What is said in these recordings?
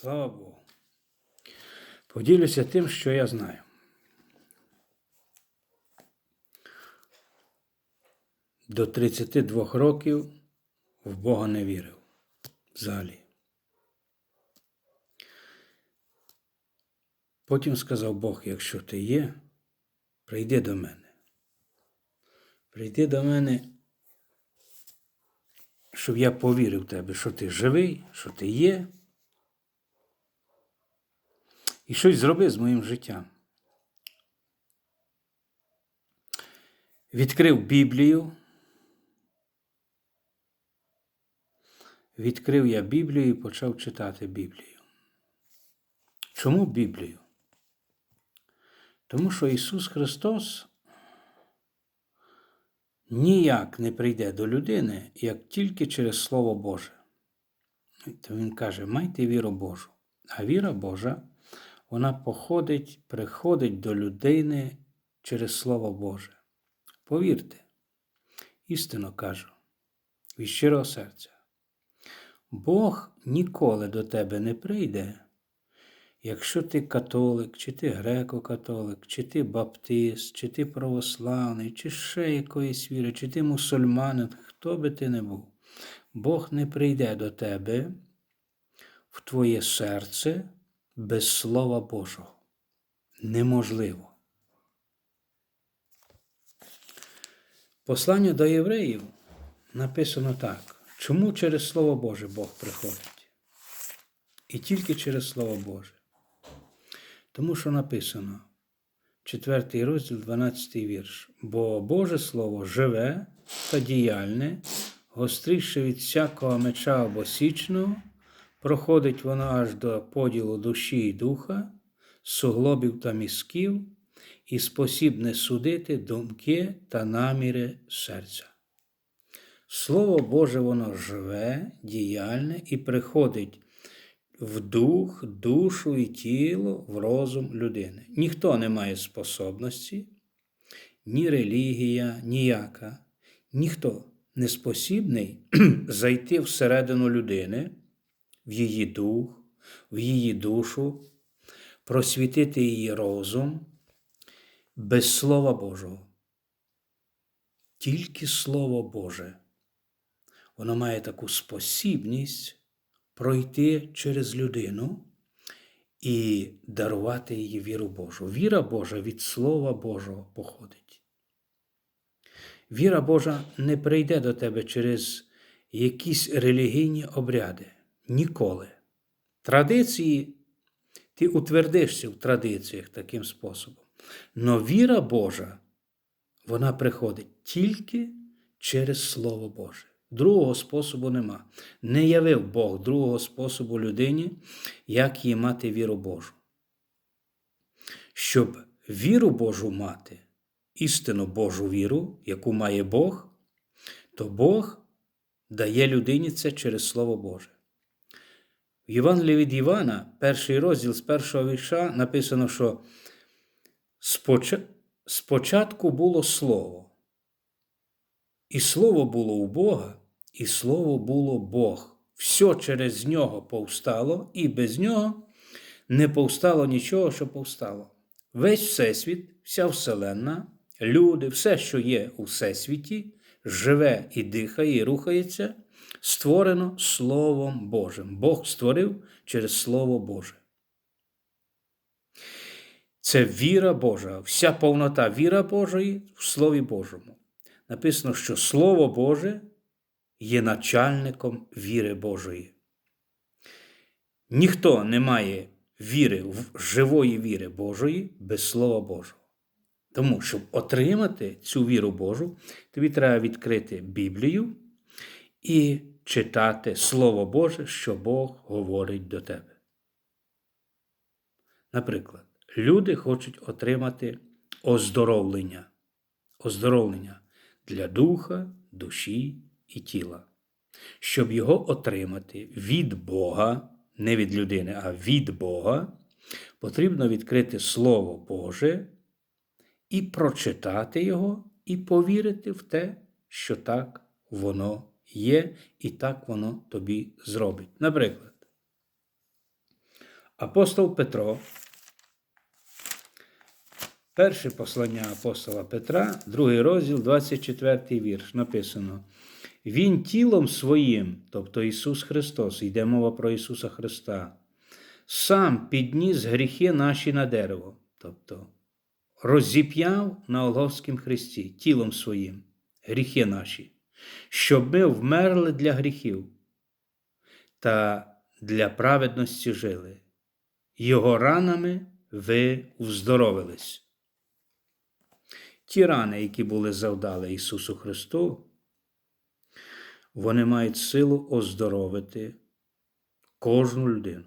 Слава Богу. Поділюся тим, що я знаю. До 32 років в Бога не вірив взагалі. Потім сказав Бог, якщо ти є, прийди до мене. Прийди до мене, щоб я повірив в тебе, що ти живий, що ти є. І щось зроби з моїм життям. Відкрив Біблію. Відкрив я Біблію і почав читати Біблію. Чому Біблію? Тому що Ісус Христос ніяк не прийде до людини, як тільки через Слово Боже. То Він каже, майте віру Божу. А віра Божа, вона походить, приходить до людини через Слово Боже. Повірте, істинно кажу, від щирого серця. Бог ніколи до тебе не прийде, якщо ти католик, чи ти греко-католик, чи ти баптист, чи ти православний, чи ще якоїсь віри, чи ти мусульманин, хто би ти не був. Бог не прийде до тебе в твоє серце без Слова Божого. Неможливо. Послання до євреїв написано так. Чому через Слово Боже Бог приходить? І тільки через Слово Боже. Тому що написано, 4 розділ, 12 вірш. Бо Боже Слово живе та діяльне, гостріше від всякого меча обосічного, проходить воно аж до поділу душі і духа, суглобів та мізків, і спосібне судити думки та наміри серця. Слово Боже, воно живе, діяльне і приходить в дух, душу і тіло, в розум людини. Ніхто не має способності, ні релігія, ніяка, ніхто не спосібний зайти всередину людини, в її дух, в її душу, просвітити її розум без Слова Божого. Тільки Слово Боже. Воно має таку спосібність пройти через людину і дарувати їй віру Божу. Віра Божа від Слова Божого походить. Віра Божа не прийде до тебе через якісь релігійні обряди. Ніколи. Традиції, ти утвердишся в традиціях таким способом. Но віра Божа, вона приходить тільки через Слово Боже. Другого способу нема. Не явив Бог другого способу людині, як їй мати віру Божу. Щоб віру Божу мати, істинну Божу віру, яку має Бог, то Бог дає людині це через Слово Боже. В Євангелії від Івана, перший розділ з першого вірша, написано, що спочатку було Слово. І слово було у Бога, і слово було Бог. Все через нього повстало, і без нього не повстало нічого, що повстало. Весь Всесвіт, вся Вселенна, люди, все, що є у Всесвіті, живе і дихає, і рухається, створено Словом Божим. Бог створив через Слово Боже. Це віра Божа, вся повнота віра Божої в Слові Божому написано, що Слово Боже є начальником віри Божої. Ніхто не має віри живої віри Божої без Слова Божого. Тому, щоб отримати цю віру Божу, тобі треба відкрити Біблію і читати Слово Боже, що Бог говорить до тебе. Наприклад, люди хочуть отримати оздоровлення. Оздоровлення для духа, душі і тіла. Щоб його отримати від Бога, не від людини, а від Бога, потрібно відкрити Слово Боже і прочитати його, і повірити в те, що так воно є, і так воно тобі зробить. Наприклад, Апостол Петро, перше послання апостола Петра, другий розділ, 24 вірш, написано. Він тілом своїм, тобто Ісус Христос, йде мова про Ісуса Христа, сам підніс гріхи наші на дерево, тобто розіп'яв на Олговськім хресті тілом своїм гріхи наші, щоб ми вмерли для гріхів та для праведності жили. Його ранами ви вздоровились. Ті рани, які були завдали Ісусу Христу, вони мають силу оздоровити кожну людину.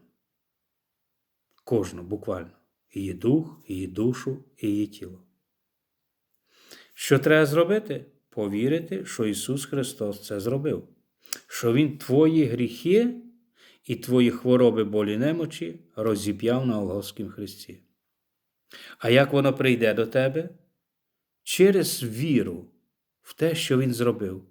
Кожну буквально. Її дух, її душу, її тіло. Що треба зробити? Повірити, що Ісус Христос це зробив, що Він твої гріхи і твої хвороби болі немочі розіп'яв на Голгофському Христі. А як воно прийде до тебе? Через віру в те, що Він зробив.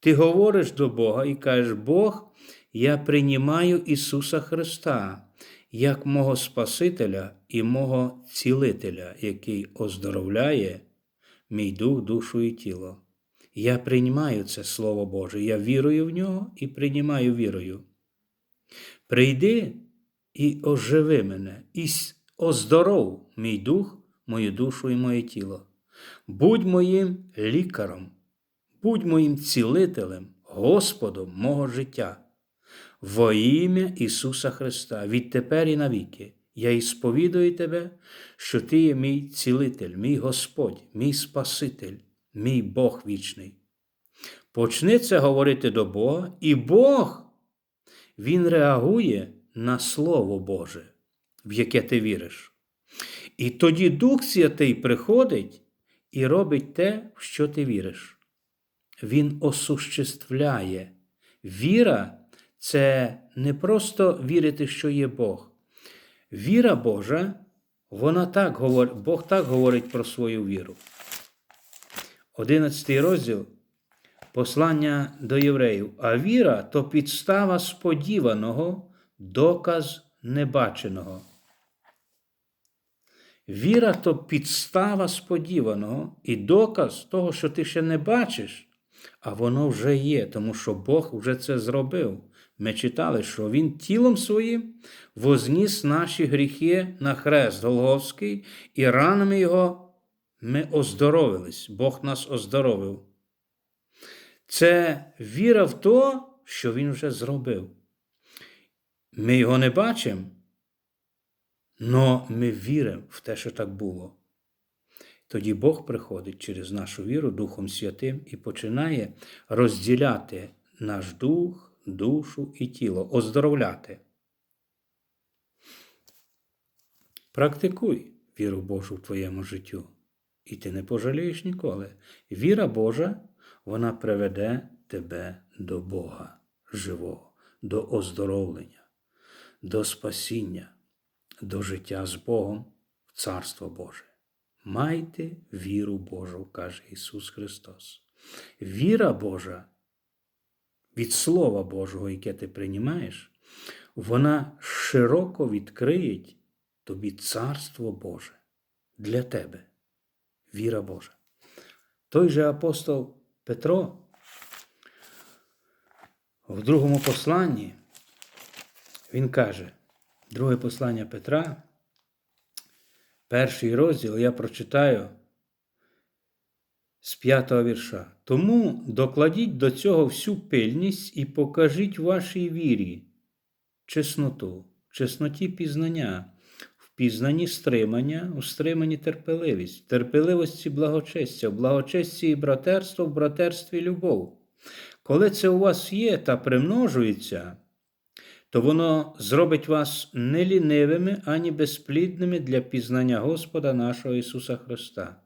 Ти говориш до Бога і кажеш, Бог, я приймаю Ісуса Христа як мого Спасителя і мого цілителя, який оздоровляє мій дух, душу і тіло. Я приймаю це Слово Боже, я вірую в нього і приймаю вірою. Прийди і оживи мене, і оздоров мій дух, мою душу і моє тіло. Будь моїм лікаром, будь моїм цілителем, Господом мого життя. Во ім'я Ісуса Христа, відтепер і навіки, я ісповідую Тебе, що Ти є мій цілитель, мій Господь, мій Спаситель, мій Бог вічний. Почни це говорити до Бога, і Бог, Він реагує на Слово Боже, в яке ти віриш. І тоді Дух Святий приходить і робить те, в що ти віриш. Він осуществляє. Віра це не просто вірити, що є Бог. Віра Божа, вона так говорить, Бог так говорить про свою віру. Одинадцятий розділ послання до євреїв. А віра то підстава сподіваного, доказ небаченого. Віра то підстава сподіваного і доказ того, що ти ще не бачиш, а воно вже є, тому що Бог вже це зробив. Ми читали, що Він тілом своїм возніс наші гріхи на хрест Голговський, і ранами Його ми оздоровились, Бог нас оздоровив. Це віра в то, що Він вже зробив. Ми його не бачимо, але ми віримо в те, що так було. Тоді Бог приходить через нашу віру Духом Святим і починає розділяти наш дух, душу і тіло, оздоровляти. Практикуй віру Божу в твоєму життю, і ти не пожалієш ніколи. Віра Божа, вона приведе тебе до Бога живого, до оздоровлення, до спасіння, до життя з Богом в Царство Боже. Майте віру Божу, каже Ісус Христос. Віра Божа від Слова Божого, яке ти приймаєш, вона широко відкриє тобі Царство Боже для тебе. Віра Божа. Той же апостол Петро в другому посланні він каже, друге послання Петра, перший розділ я прочитаю з п'ятого вірша. Тому докладіть до цього всю пильність і покажіть вашій вірі чесноту, чесноті пізнання, в пізнанні стримання, у стриманні терпеливість, в терпеливості благочестя, в благочесті і братерство, в братерстві любов. Коли це у вас є та примножується, то воно зробить вас не лінивими ані безплідними для пізнання Господа нашого Ісуса Христа.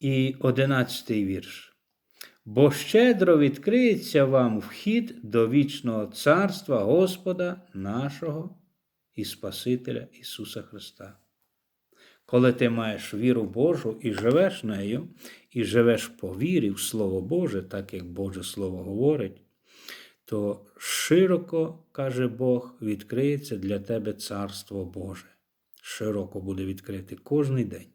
І одинадцятий вірш. Бо щедро відкриється вам вхід до вічного царства Господа нашого і Спасителя Ісуса Христа. Коли ти маєш віру Божу і живеш нею, і живеш по вірі в Слово Боже, так як Боже Слово говорить, то широко, каже Бог, відкриється для тебе Царство Боже. Широко буде відкрите кожний день.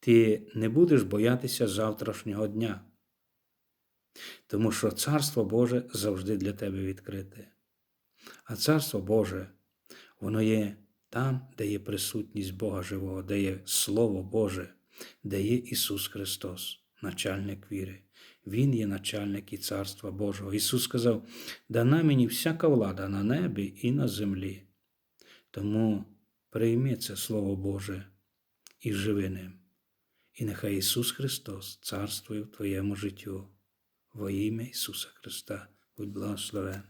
Ти не будеш боятися завтрашнього дня, тому що Царство Боже завжди для тебе відкрите. А Царство Боже, воно є там, де є присутність Бога Живого, де є Слово Боже, де є Ісус Христос, начальник віри. Він є начальник і Царства Божого. Ісус сказав: дана мені всяка влада на небі і на землі. Тому прийми це Слово Боже і живи ним. І нехай Ісус Христос царствує в твоєму життю. Во ім'я Ісуса Христа, будь благословен.